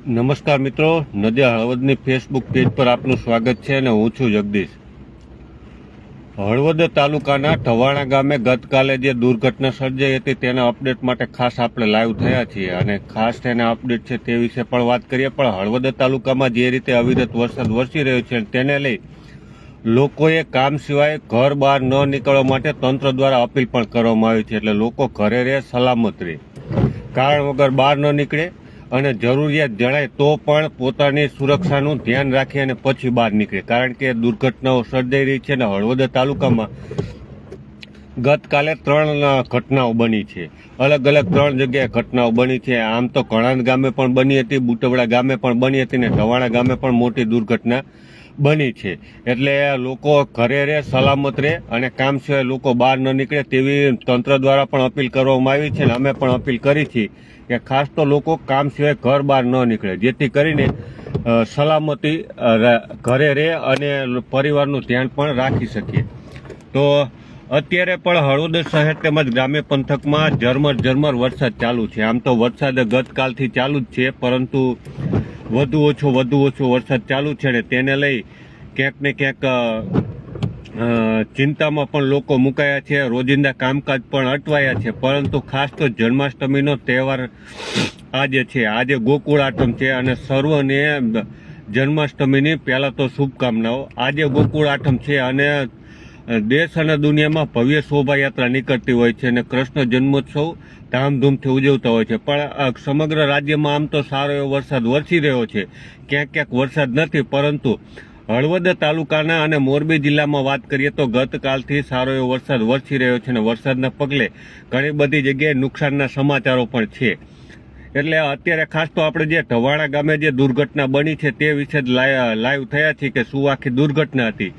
નમસ્કાર મિત્રો, Nadia હળવદની Facebook page પર આપનું સ્વાગત છે અને હું છું જગદીશ. હળવદ તાલુકાના ઢવાણા ગામે ગતકાલે જે દુર્ઘટના સર્જાઈ હતી તેના અપડેટ માટે ખાસ આપણે લાઈવ થયા છીએ અને ખાસ તેના અપડેટ છે તે વિશે પણ વાત કરીએ. પણ હળવદ તાલુકામાં જે રીતે અવિરત વરસાદ વરસી રહ્યો છે તેને લઈ લોકોએ કામ સિવાય ઘર બહાર ન નીકળવા માટે તંત્ર દ્વારા અપીલ પણ કરવામાં આવી છે. એટલે લોકો ઘરે રહે, સલામત રહે. કારણ વગર બહાર ન નીકળે અને જરૂરિયાત જણાય તો પણ પોતાની સુરક્ષાનું ધ્યાન રાખી અને પછી બહાર નીકળે. કારણ કે દુર્ઘટનાઓ સર્જાઈ રહી છે અને હળવદ તાલુકામાં ગતકાલે ત્રણ ઘટનાઓ બની છે. અલગ અલગ ત્રણ જગ્યાએ ઘટનાઓ બની છે. આમ તો કણાંદ ગામે પણ બની હતી, બુટવડા ગામે પણ બની હતી ને ઢવાણા ગામે પણ મોટી દુર્ઘટના બની છે. એટલે લોકો ઘરે રહે, સલામત રહે અને કામ સિવાય લોકો બહાર ન નીકળે તેવી તંત્ર દ્વારા પણ અપીલ કરવામાં આવી છે અને અમે પણ અપીલ કરી છે કે ખાસ તો લોકો કામ સિવાય ઘર બહાર ન નીકળે. જેથી કરીને સલામતી ઘરે રહે અને પરિવારનું ધ્યાન પણ રાખી શકીએ. તો, અત્યારે પણ હળવદ શહેર તેમજ ગ્રામ્ય પંથકમાં ઝરમર ઝરમર વરસાદ ચાલુ છે. આમ તો વરસાદ ગતકાલથી ચાલુ જ છે, પરંતુ વધુ ઓછો વધુ ઓછો વરસાદ ચાલુ છે ને તેને લઈ ક્યાંક ને ક્યાંક ચિંતામાં પણ લોકો મુકાયા છે. રોજિંદા કામકાજ પણ અટવાયા છે. પરંતુ ખાસ તો જન્માષ્ટમીનો તહેવાર આજે છે. આજે ગોકુળ આઠમ છે અને સર્વને જન્માષ્ટમીની પહેલાં તો શુભકામનાઓ. આજે ગોકુળ આઠમ છે અને દેશ અને દુનિયામાં ભવ્ય શોભાયાત્રા નીકળતી હોય છે અને કૃષ્ણ જન્મોત્સવ ધામધૂમથી ઉજવતા હોય છે. પણ સમગ્ર રાજ્યમાં આમ તો સારો એવો વરસાદ વરસી રહ્યો છે. ક્યાંક ક્યાંક વરસાદ નથી, પરંતુ હળવદ તાલુકાના અને મોરબી જિલ્લામાં વાત કરીએ તો ગતકાલથી સારો એવો વરસાદ વરસી રહ્યો છે અને વરસાદના પગલે ઘણી બધી જગ્યાએ નુકસાનના સમાચારો પણ છે. એટલે અત્યારે ખાસ તો આપણે જે ઢવાણા ગામે જે દુર્ઘટના બની છે તે વિશે જ લાઈવ થયા છીએ કે શું આખી દુર્ઘટના હતી.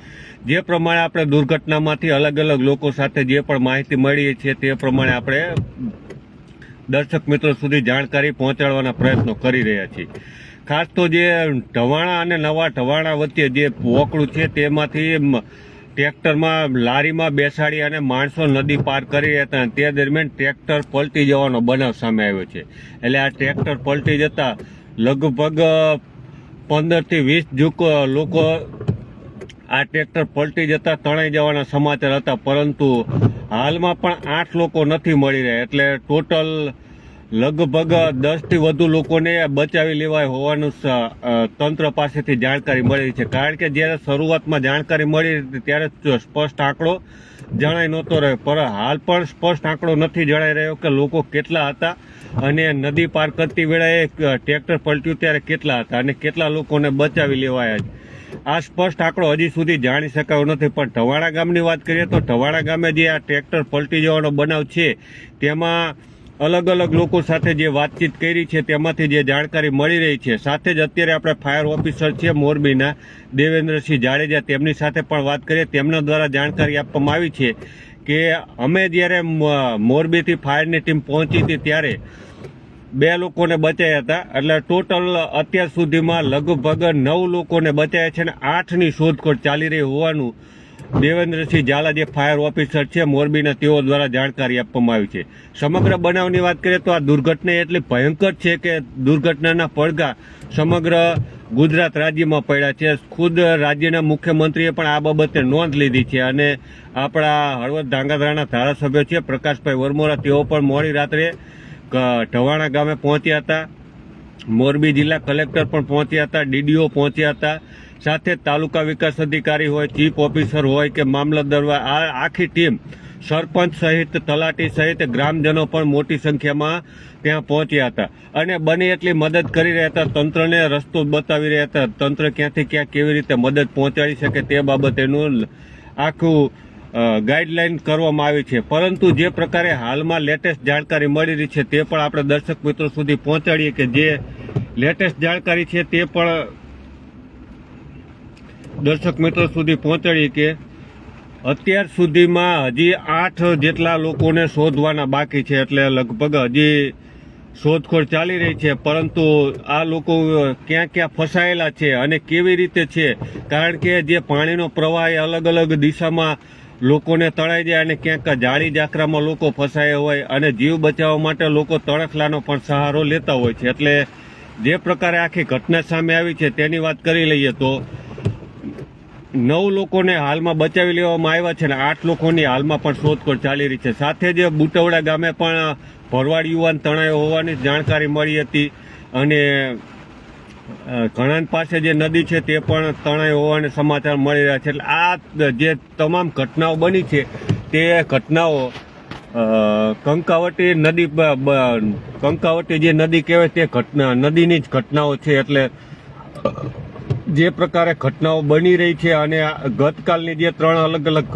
જે પ્રમાણે આપણે દુર્ઘટનામાંથી અલગ અલગ લોકો સાથે જે પણ માહિતી મળી છે તે પ્રમાણે આપણે દર્શક મિત્રો સુધી જાણકારી પહોંચાડવાના પ્રયત્નો કરી રહ્યા છીએ. ખાસ તો જે ઢવાણા અને નવા ઢવાણા વચ્ચે જે પોકળું છે, તેમાંથી ટ્રેક્ટરમાં લારીમાં બેસાડી અને માણસો નદી પાર કરી હતા. તે દરમિયાન ટ્રેક્ટર પલટી જવાનો બનાવ સામે આવ્યો છે. એટલે આ ટ્રેક્ટર પલટી જતા લગભગ પંદરથી વીસ જુક લોકો આ ટ્રેક્ટર પલટી જતા તણાઈ જવાના સમાચાર હતા. પરંતુ હાલમાં પણ આઠ લોકો નથી મળી રહ્યા. એટલે ટોટલ લગભગ દસથી વધુ લોકોને બચાવી લેવાય હોવાનું તંત્ર પાસેથી જાણકારી મળી છે. કારણ કે જ્યારે શરૂઆતમાં જાણકારી મળી ત્યારે સ્પષ્ટ આંકડો જણાઈ નહોતો રહ્યો. પર હાલ પણ સ્પષ્ટ આંકડો નથી જણાઈ રહ્યો કે લોકો કેટલા હતા અને નદી પાર કરતી વેળાએ ટ્રેક્ટર પલટ્યું ત્યારે કેટલા હતા અને કેટલા લોકોને બચાવી લેવાયા આ સ્પષ્ટ આંકડો હજી સુધી જાણી શકાયો નથી. પણ ઢવાણા ગામની વાત કરીએ તો ઢવાણા ગામે જે આ ટ્રેક્ટર પલટી જવાનો બનાવ છે, તેમાં અલગ અલગ લોકો સાથે જે વાતચીત કરી છે, તેમાંથી જે જાણકારી મળી રહી છે. સાથે જ અત્યારે આપણે ફાયર ઓફિસર છે, મોરબીના દેવેન્દ્રસિંહ જાડેજા. તેમની સાથે પણ વાત કરીએ. તેમના દ્વારા જાણકારી આપવામાં આવી છે કે અમે જ્યારે મોરબીથી ફાયરની ટીમ પહોંચી હતી ત્યારે બે લોકોને બચાયા હતા. એટલે ટોટલ અત્યાર સુધીમાં લગભગ નવ લોકોને બચાયા છે અને આઠની શોધખોળ ચાલી રહી હોવાનું દેવેન્દ્રસિંહ ઝાલા જે ફાયર ઓફિસર છે, મોરબીના તેઓ દ્વારા જાણકારી આપવામાં આવી છે. સમગ્ર બનાવની વાત કરીએ તો આ દુર્ઘટના એટલી ભયંકર છે કે દુર્ઘટનાના પડઘા સમગ્ર ગુજરાત રાજ્યમાં પડ્યા છે. ખુદ રાજ્યના મુખ્યમંત્રીએ પણ આ બાબતે નોંધ લીધી છે અને આપણા હળવદ ધાંગધ્રાના ધારાસભ્ય છે, પ્રકાશભાઈ વરમોરા, તેઓ પણ મોડી રાત્રે ઢવાણા ગામે પહોંચ્યા હતા. મોરબી જિલ્લા કલેક્ટર પણ પહોંચ્યા હતા, ડીડીઓ પહોંચ્યા હતા. સાથે તાલુકા વિકાસ અધિકારી હોય, ચીફ ઓફિસર હોય કે મામલતદાર હોય, આ આખી ટીમ સરપંચ સહિત, તલાટી સહિત ગ્રામજનો પણ મોટી સંખ્યામાં ત્યાં પહોંચ્યા હતા. અને બને એટલી મદદ કરી રહ્યા હતા, તંત્રને રસ્તો બતાવી રહ્યા હતા. તંત્ર ક્યાંથી ક્યાં કેવી રીતે મદદ પહોંચાડી શકે તે બાબતેનું આખું ગાઈડલાઈન કરવામાં આવી છે. પરંતુ જે પ્રકારે હાલમાં લેટેસ્ટ જાણકારી મળી રહી છે તે પણ આપણે દર્શક મિત્રો સુધી પહોંચાડીએ કે જે લેટેસ્ટ જાણકારી છે તે પણ દર્શક મિત્રો સુધી પહોંચાડી કે અત્યાર સુધીમાં હજી આઠ જેટલા લોકોને શોધવાના બાકી છે એટલે લગભગ હજી શોધખોળ ચાલી રહી છે. પરંતુ આ લોકો ક્યાં ક્યાં ફસાયેલા છે અને કેવી રીતે છે? કારણ કે જે પાણીનો પ્રવાહ એ અલગ અલગ દિશામાં લોકોને તળાઈ જાય અને ક્યાંક જાળી જાખરામાં લોકો ફસાયા હોય અને જીવ બચાવવા માટે લોકો તણખલાનો પણ સહારો લેતા હોય છે. એટલે જે પ્રકારે આખી ઘટના સામે આવી છે તેની વાત કરી લઈએ તો નવ લોકોને હાલમાં બચાવી લેવામાં આવ્યા છે અને આઠ લોકોની હાલમાં પણ શોધખોળ ચાલી રહી છે. સાથે જ બુટવડા ગામે પણ ભરવાડ યુવાન તણાયો હોવાની જાણકારી મળી હતી અને ઘણાન પાસે જે નદી છે તે પણ તણાઈ હોવાના સમાચાર મળી રહ્યા છે. એટલે આ જે તમામ ઘટનાઓ બની છે તે ઘટનાઓ કંકાવટી નદી કંકાવટી જે નદી કહેવાય તે ઘટના, નદીની જ ઘટનાઓ છે. એટલે જે પ્રકારે ઘટનાઓ બની રહી છે અને ગતકાલની જે ત્રણ અલગ અલગ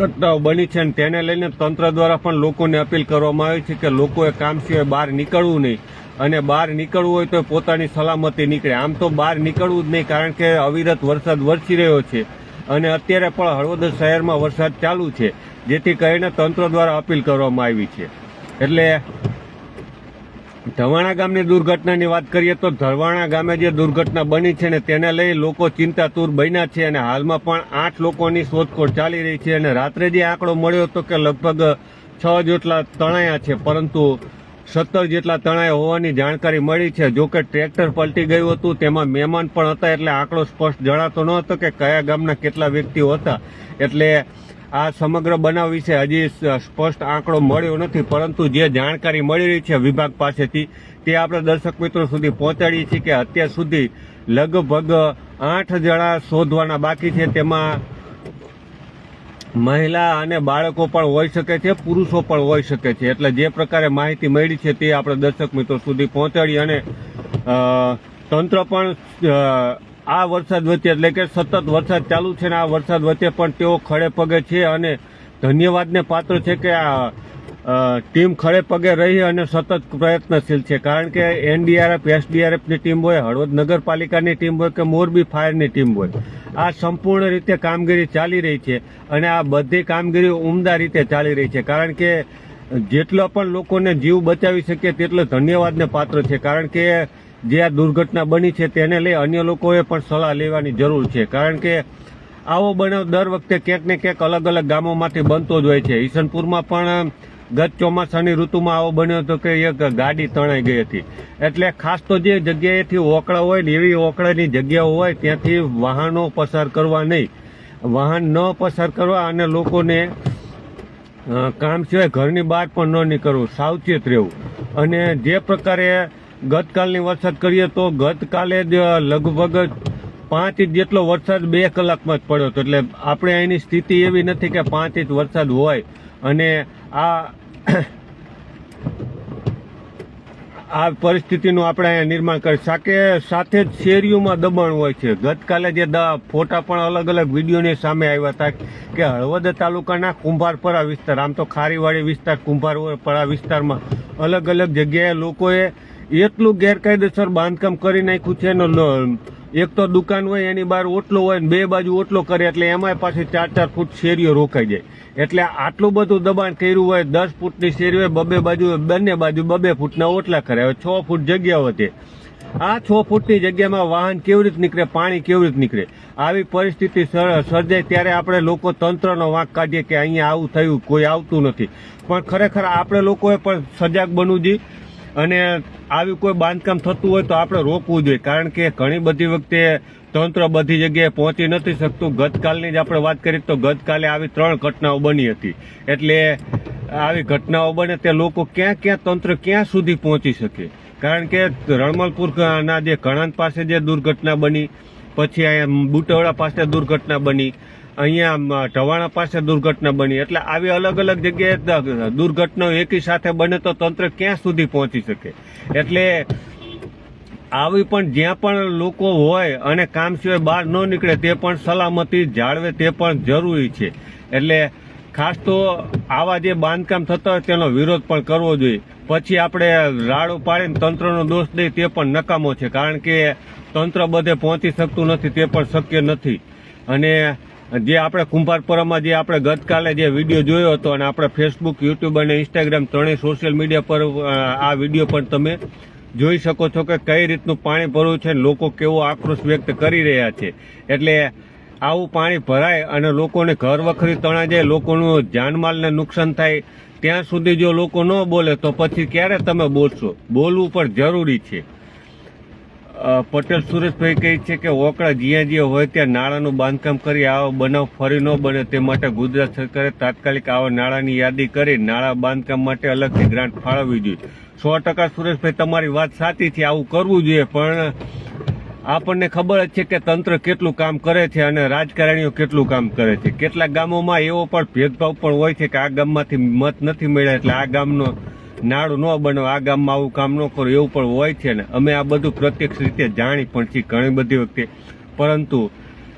ઘટનાઓ બની છે અને તેને લઈને તંત્ર દ્વારા પણ લોકોને અપીલ કરવામાં આવી છે કે લોકોએ કામ સિવાય બહાર નીકળવું નહીં. અને બહાર નીકળવું હોય તો પોતાની સલામતી નીકળે. આમ તો બહાર નીકળવું જ નહીં કારણ કે અવિરત વરસાદ વરસી રહ્યો છે. અને અત્યારે પણ હળવદ શહેરમાં વરસાદ ચાલુ છે, જેથી કરીને તંત્ર દ્વારા અપીલ કરવામાં આવી છે. એટલે ધવાણા ગામની દુર્ઘટનાની વાત કરીએ તો ધરવાણા ગામે જે દુર્ઘટના બની છે ને તેને લઈ લોકો ચિંતાતુર બન્યા છે અને હાલમાં પણ આઠ લોકોની શોધખોળ ચાલી રહી છે અને રાત્રે જે આંકડો મળ્યો હતો કે લગભગ છ જેટલા તણાયા છે, પરંતુ સત્તર જેટલા તણાયા હોવાની જાણકારી મળી છે. જો કે ટ્રેક્ટર પલટી ગયું હતું, તેમાં મહેમાન પણ હતા, એટલે આંકડો સ્પષ્ટ જણાતો ન હતો કે કયા ગામના કેટલા વ્યક્તિઓ હતા. એટલે આ સમગ્ર બનાવ વિશે હજી સ્પષ્ટ આંકડો મળ્યો નથી, પરંતુ જે જાણકારી મળી રહી છે વિભાગ પાસેથી, તે આપણે દર્શક મિત્રો સુધી પહોંચાડીએ છીએ કે અત્યાર સુધી લગભગ આઠ જણા શોધવાના બાકી છે. તેમાં મહિલા અને બાળકો પણ હોઈ શકે છે, પુરુષો પણ હોઈ શકે છે. એટલે જે પ્રકારે માહિતી મળી છે તે આપણે દર્શક મિત્રો સુધી પહોંચાડી અને તંત્ર પણ આ વરસાદ વચ્ચે એટલે કે સતત વરસાદ ચાલુ છે ને આ વરસાદ વચ્ચે પણ તેઓ ખડે પગે છે અને ધન્યવાદને પાત્ર છે કે આ ટીમ ખડે પગે રહી અને સતત પ્રયત્નશીલ છે. કારણ કે એનડીઆરએફ, એસડીઆરએફની ટીમ હોય, હળવદ નગરપાલિકાની ટીમ હોય કે મોરબી ફાયરની ટીમ હોય, આ સંપૂર્ણ રીતે કામગીરી ચાલી રહી છે અને આ બધી કામગીરી ઉમદા રીતે ચાલી રહી છે. કારણ કે જેટલો પણ લોકોને જીવ બચાવી શકીએ તેટલો ધન્યવાદને પાત્ર છે. કારણ કે જે આ દુર્ઘટના બની છે તેને લઈ અન્ય લોકોએ પણ સલાહ લેવાની જરૂર છે. કારણ કે આવો બનાવ દર વખતે ક્યાંક ને ક્યાંક અલગ અલગ ગામોમાંથી બનતો જ હોય છે. ઈસનપુરમાં પણ ગત ચોમાસાની ઋતુમાં આવો બન્યો હતો કે એક ગાડી તણાઈ ગઈ હતી. એટલે ખાસ તો જે જગ્યાએથી ઓકળા હોય ને એવી ઓકળાની જગ્યાઓ હોય ત્યાંથી વાહનો પસાર કરવા નહીં. વાહન ન પસાર કરવા અને લોકોને કામ સિવાય ઘરની બહાર પણ ન નીકળવું, સાવચેત રહેવું. અને જે પ્રકારે ગતકાલની વરસાદ કરીએ તો ગતકાલે જ લગભગ પાંચ ઇંચ જેટલો વરસાદ બે કલાકમાં જ પડ્યો હતો. એટલે આપણે અહીંની સ્થિતિ એવી નથી કે પાંચ ઇંચ વરસાદ હોય. અને આ આ પરિસ્થિતિનું આપણે અહીંયા નિર્માણ કરી શકે. સાથે જ શેરીઓમાં દબાણ હોય છે. ગતકાલે જે ફોટા પણ અલગ અલગ વિડીયોની સામે આવ્યા હતા કે હળવદ તાલુકાના કુંભારપરા વિસ્તાર, આમ તો ખારીવાડી વિસ્તાર, કુંભારપરા વિસ્તારમાં અલગ અલગ જગ્યાએ લોકોએ એટલું ગેરકાયદેસર બાંધકામ કરી નાખ્યું છે લો- એક તો દુકાન હોય, એની બહાર ઓટલો હોય ને બે બાજુ ઓટલો કરે એટલે એમાંય પાછી ચાર ચાર ફૂટ શેરીઓ રોકાઈ જાય. એટલે આટલું બધું દબાણ કર્યું હોય, દસ ફૂટની શેરી હોય, બબે બાજુ બંને બાજુ બબે ફૂટના ઓટલા કરે. હવે છ ફૂટ જગ્યા વધે આ છ ફૂટની જગ્યામાં વાહન કેવી રીતે નીકળે, પાણી કેવી રીતે નીકળે? આવી પરિસ્થિતિ સર- સર્જાય ત્યારે આપણે લોકો તંત્રનો વાંક કાઢીએ કે અહીંયા આવું થયું, કોઈ આવતું નથી. પણ ખરેખર આપણે લોકોએ પણ સજાગ બનવું જોઈએ. અને આવી કોઈ બાંધકામ થતું હોય તો આપણે રોકવું જોઈએ. કારણ કે ઘણી બધી વખતે તંત્ર બધી જગ્યાએ પહોંચી નથી શકતું. ગતકાલની જ આપણે વાત કરીએ તો ગતકાલે આવી ત્રણ ઘટનાઓ બની હતી. એટલે આવી ઘટનાઓ બને તે લોકો ક્યાં ક્યાં તંત્ર ક્યાં સુધી પહોંચી શકે? કારણ કે રણમલપુરના જે કણાંત પાસે જે દુર્ઘટના બની, પછી અહીંયા બુટવડા પાસે દુર્ઘટના બની અહીંયા ઢવાણા પાસે દુર્ઘટના બની. એટલે આવી અલગ અલગ જગ્યાએ દુર્ઘટનાઓ એકી સાથે બને તો તંત્ર ક્યાં સુધી પહોંચી શકે? એટલે આવી પણ જ્યાં પણ લોકો હોય અને કામ સિવાય બહાર ન નીકળે તે પણ સલામતી જાળવે તે પણ જરૂરી છે. એટલે ખાસ તો આવા જે બાંધકામ થતા હોય તેનો વિરોધ પણ કરવો જોઈએ. પછી આપણે રાડો પાડીને તંત્રનો દોષ દઈએ તે પણ નકામો છે. કારણ કે તંત્ર બધે પહોંચી શકતું નથી, તે પણ શક્ય નથી. અને જે આપણે કુંભારપુરામાં જે આપણે ગતકાલે જે વીડિયો જોયો હતો અને આપણે ફેસબુક યુટ્યુબ અને ઇન્સ્ટાગ્રામ ત્રણેય સોશિયલ મીડિયા પર આ વીડિયો પણ તમે જોઈ શકો છો કે કઈ રીતનું પાણી ભરવું છે, લોકો કેવો આક્રોશ વ્યક્ત કરી રહ્યા છે. એટલે આવું પાણી ભરાય અને લોકોને ઘર વખરી તણાઈ જાય, લોકોનું જાનમાલને નુકસાન થાય, ત્યાં સુધી જો લોકો ન બોલે તો પછી ક્યારે તમે બોલશો? બોલવું પણ જરૂરી છે. પટેલ સુરેશભાઈ કહે છે કે ઓકળા જ્યાં જ્યાં હોય ત્યાં નાળાનું બાંધકામ કરી આવો, બનાવ ફરી ન બને તે માટે ગુજરાત સરકારે તાત્કાલિક આવા નાળાની યાદી કરી નાળા બાંધકામ માટે અલગથી ગ્રાન્ટ ફાળવવી જોઈએ. સો ટકા સુરેશભાઈ, તમારી વાત સાચી છે, આવું કરવું જોઈએ, પણ આપણને ખબર જ છે કે તંત્ર કેટલું કામ કરે છે અને રાજકારણીઓ કેટલું કામ કરે છે. કેટલાક ગામોમાં એવો પણ ભેદભાવ પણ હોય છે કે આ ગામમાંથી મત નથી મળ્યા, એટલે આ ગામનો નાળું ન બનાવો આ ગામમાં આવું કામ ન કરો, એવું પણ હોય છે ને. અમે આ બધું પ્રત્યક્ષ રીતે જાણી પણ છીએ ઘણી બધી વખતે. પરંતુ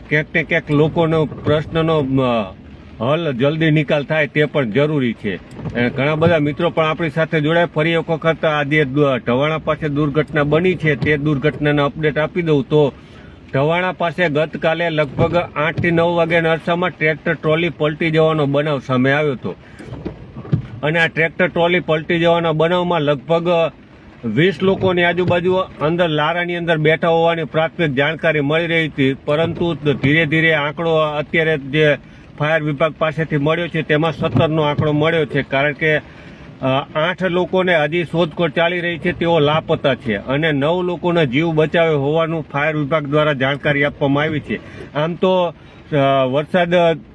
ક્યાંક ને ક્યાંક લોકોનો પ્રશ્નનો હલ જલ્દી નિકાલ થાય તે પણ જરૂરી છે. ઘણા બધા મિત્રો પણ આપણી સાથે જોડાય. ફરી એક વખત આજે જે ઢવાણા પાસે દુર્ઘટના બની છે તે દુર્ઘટનાના અપડેટ આપી દઉં તો ઢવાણા પાસે ગતકાલે લગભગ આઠથી નવ વાગ્યાના અરસામાં ટ્રેક્ટર, ટ્રોલી પલટી જવાનો બનાવ સામે આવ્યો હતો. અને આ ટ્રેક્ટર ટ્રોલી પલટી જવાના બનાવમાં લગભગ વીસ લોકોની આજુબાજુ અંદર લારાની અંદર બેઠા હોવાની પ્રાથમિક જાણકારી મળી રહી હતી. પરંતુ ધીરે ધીરે આંકડો અત્યારે જે ફાયર વિભાગ પાસેથી મળ્યો છે, તેમાં સત્તરનો આંકડો મળ્યો છે. કારણ કે આઠ લોકોને હજી શોધખોળ ચાલી રહી છે, તેઓ લાપતા છે. અને નવ લોકોને જીવ બચાવ્યો હોવાનું ફાયર વિભાગ દ્વારા જાણકારી આપવામાં આવી છે. આમ તો વરસાદ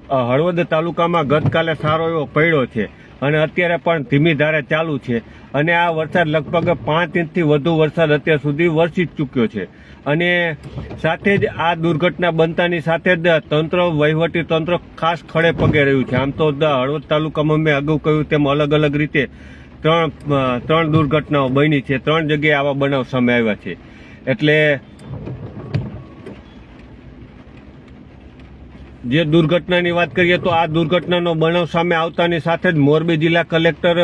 હળવદ તાલુકામાં ગતકાલે સારો એવો પડ્યો છે અને અત્યારે પણ ધીમી ધારે ચાલુ છે અને આ વરસાદ લગભગ પાંચ ઇંચથી વધુ વરસાદ અત્યાર સુધી વરસી ચૂક્યો છે. અને સાથે જ આ દુર્ઘટના બનતાની સાથે જ તંત્ર, વહીવટી તંત્ર ખાસ ખડે પગે રહ્યું છે. આમ તો હળવદ તાલુકામાં મેં અગાઉ કહ્યું તેમ અલગ અલગ રીતે ત્રણ ત્રણ દુર્ઘટનાઓ બની છે. ત્રણ જગ્યાએ આવા બનાવ સામે આવ્યા છે. એટલે જે દુર્ઘટનાની વાત કરીએ તો આ દુર્ઘટનાનો બનાવ સામે આવતાની સાથે જ મોરબી જિલ્લા કલેક્ટર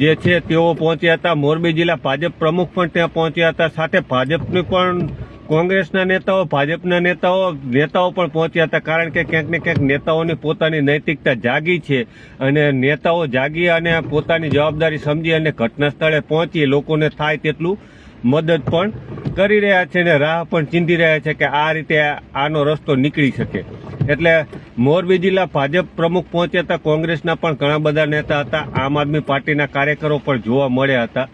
જે છે તેઓ પહોંચ્યા હતા. મોરબી જિલ્લા ભાજપ પ્રમુખ પણ ત્યાં પહોંચ્યા હતા. સાથે ભાજપની પણ કોંગ્રેસના નેતાઓ, ભાજપના નેતાઓ નેતાઓ પણ પહોંચ્યા હતા. કારણ કે ક્યાંક ને ક્યાંક નેતાઓની પોતાની નૈતિકતા જાગી છે અને નેતાઓ જાગી અને પોતાની જવાબદારી સમજી અને ઘટના સ્થળે પહોંચી. લોકોને થાય તેટલું મદદ પણ કરી રહ્યા છે અને રાહ પણ ચીંધી રહ્યા છે કે આ રીતે આનો રસ્તો નીકળી શકે. એટલે મોરબી જિલ્લા ભાજપ પ્રમુખ પહોંચ્યા હતા, કોંગ્રેસના પણ ઘણા બધા નેતા હતા, આમ આદમી પાર્ટીના કાર્યકરો પણ જોવા મળ્યા હતા.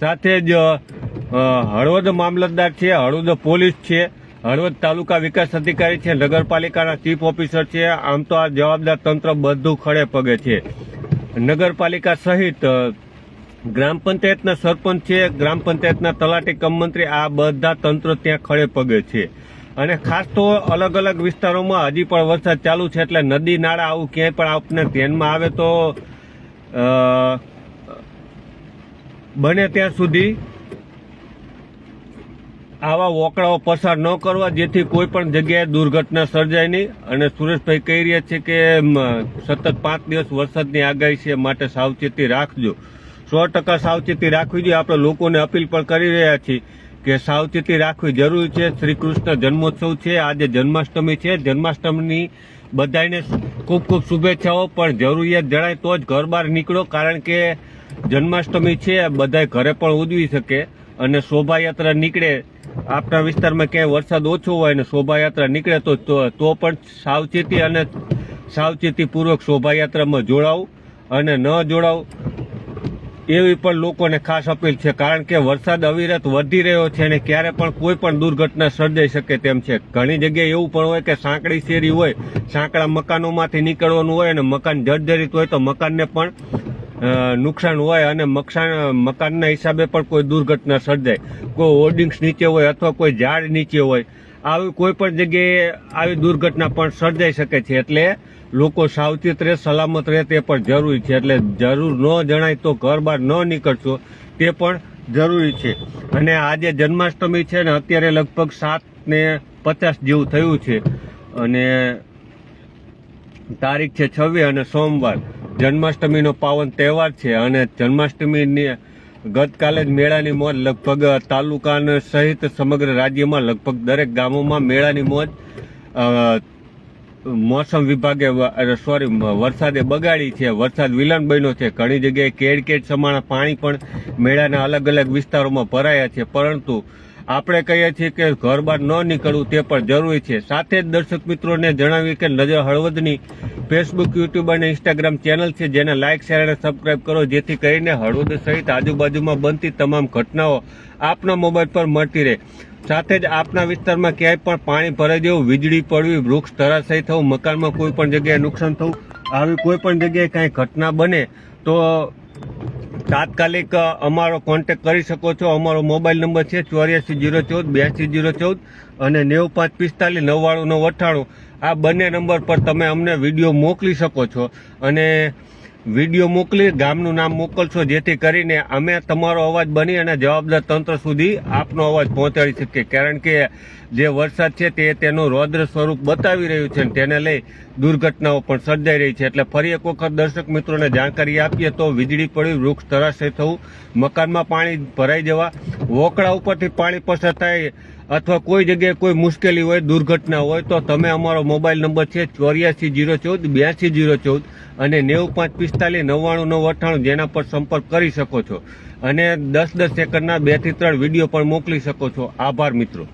સાથે જ હળવદ મામલતદાર છે, હળવદ પોલીસ છે, હળવદ તાલુકા વિકાસ અધિકારી છે, નગરપાલિકાના ચીફ ઓફિસર છે, આમ તો આ જવાબદાર તંત્ર બધું ખડે પગે છે. નગરપાલિકા સહિત ગ્રામ પંચાયતના સરપંચ છે, ગ્રામ પંચાયતના તલાટી કમ આ બધા તંત્ર ત્યાં ખડે પગે છે. અને ખાસ તો અલગ અલગ વિસ્તારોમાં હજી પણ વરસાદ ચાલુ છે એટલે નદી નાળા આવું ક્યાંય પણ આપને ધ્યાનમાં આવે તો બને ત્યાં સુધી આવા વોકળાઓ પસાર ન કરવા જેથી કોઈ પણ જગ્યાએ દુર્ઘટના સર્જાય નહીં. અને સુરેશભાઈ કહી રહ્યા છે કે સતત પાંચ દિવસ વરસાદની આગાહી છે, માટે સાવચેતી રાખજો. સો ટકા સાવચેતી રાખવી જોઈએ. આપણે લોકોને અપીલ પણ કરી રહ્યા છીએ કે સાવચેતી રાખવી જરૂરી છે. શ્રી કૃષ્ણ જન્મોત્સવ છે. આજે જન્માષ્ટમી છે. જન્માષ્ટમીની બધાને ખૂબ ખૂબ શુભેચ્છાઓ. પણ જરૂરિયાત જણાય તો જ ઘર બહાર નીકળો. કારણ કે જન્માષ્ટમી છે. બધાય ઘરે પણ ઉજવી શકે અને શોભાયાત્રા નીકળે. આપણા વિસ્તારમાં ક્યાંય વરસાદ ઓછો હોય અને શોભાયાત્રા નીકળે તો તો તો પણ સાવચેતી અને સાવચેતીપૂર્વક શોભાયાત્રામાં જોડાવું અને ન જોડાવું. એવી પણ લોકોને ખાસ અપીલ છે, કારણ કે વરસાદ અવિરત વધી રહ્યો છે અને ક્યારે પણ કોઈ પણ દુર્ઘટના સર્જાઈ શકે તેમ છે. ઘણી જગ્યાએ એવું પણ હોય કે સાંકડી શેરી હોય, સાંકડા મકાનોમાંથી નીકળવાનું હોય અને મકાન જર્જરિત હોય તો મકાનને પણ નુકસાન હોય અને મકાન મકાનના હિસાબે પણ કોઈ દુર્ઘટના સર્જાય. કોઈ હોર્ડિંગ્સ નીચે હોય અથવા કોઈ ઝાડ નીચે હોય, આવી કોઈ પણ જગ્યાએ આવી દુર્ઘટના પણ સર્જાઈ શકે છે. એટલે લોકો સાવચેત રહે, સલામત રહે તે પણ જરૂરી છે. એટલે જરૂર ન જણાય તો ઘર બહાર ન નીકળશો તે પણ જરૂરી છે. અને આજે જન્માષ્ટમી છે ને અત્યારે લગભગ સાત ને પચાસ જેવું થયું છે. અને તારીખ છે છવ્વીસ અને સોમવાર. જન્માષ્ટમીનો પાવન તહેવાર છે અને જન્માષ્ટમીની ગતકાલે જ મેળાની મોજ લગભગ તાલુકા સહિત સમગ્ર રાજ્યમાં, લગભગ દરેક ગામોમાં મેળાની મોજ મોસમ વિભાગે સોરી વરસાદે બગાડી છે. વરસાદ વિલન બન્યો છે. ઘણી જગ્યાએ કેડ કેડ સમાણા પાણી પણ મેળાના અલગ અલગ વિસ્તારોમાં ભરાયા છે. પરંતુ આપણે કહીએ છીએ કે ઘર બહાર ન નીકળવું તે પણ જરૂરી છે. સાથે જ દર્શક મિત્રોને જણાવીએ કે નજર હળવદની ફેસબુક યુટ્યુબ અને ઇન્સ્ટાગ્રામ ચેનલ છે. જેને લાઇક શેર અને સબસ્ક્રાઇબ કરો, જેથી કરીને હળવદ સહિત આજુબાજુમાં બનતી તમામ ઘટનાઓ આપના મોબાઈલ પર મળતી રહે. સાથે જ આપના વિસ્તારમાં ક્યાંય પણ પાણી ભરાઈ જવું વીજળી પડવી, વૃક્ષ ધરાશયી થવું, મકાનમાં કોઈ પણ જગ્યાએ નુકસાન થવું, આવી કોઈ પણ જગ્યાએ કાંઈ ઘટના બને તો તાત્કાલિક અમારો કોન્ટેક્ટ કરી શકો છો. અમારો મોબાઈલ નંબર છે ચોર્યાસી જીરો ચૌદ બ્યાસી જીરો ચૌદ અને નેવું પાંચ પિસ્તાલીસ નવ્વાણું નવ અઠ્ઠાણું. આ બંને નંબર પર તમે અમને વીડિયો મોકલી શકો છો. અને વીડિયો મોકલી, ગામનું નામ મોકલશો, જેથી કરીને અમે તમારો અવાજ બની અને જવાબદાર તંત્ર સુધી આપનો અવાજ પહોંચાડી શકીએ. કારણ કે જે વરસાદ છે તે તેનું રૌદ્ર સ્વરૂપ બતાવી રહ્યું છે તેને લઈ દુર્ઘટનાઓ પણ સર્જાઈ રહી છે. એટલે ફરી એક વખત દર્શક મિત્રોને જાણકારી આપીએ તો વીજળી પડી, વૃક્ષ ધરાશય થવું, મકાનમાં પાણી ભરાઈ જવા વોકડા ઉપરથી પાણી પસાર થાય અથવા કોઈ જગ્યાએ કોઈ મુશ્કેલી હોય, દુર્ઘટના હોય, તો તમે અમારો મોબાઈલ નંબર છે ચોર્યાસી જીરો ચૌદ, બ્યાસી જીરો ચૌદ અને નેવું પાંચ પિસ્તાલીસ નવ્વાણું નવ અઠ્ઠાણું જેના પર સંપર્ક કરી શકો છો. અને દસ દસ સેકન્ડના બેથી ત્રણ વીડિયો પણ મોકલી શકો છો. આભાર મિત્રો.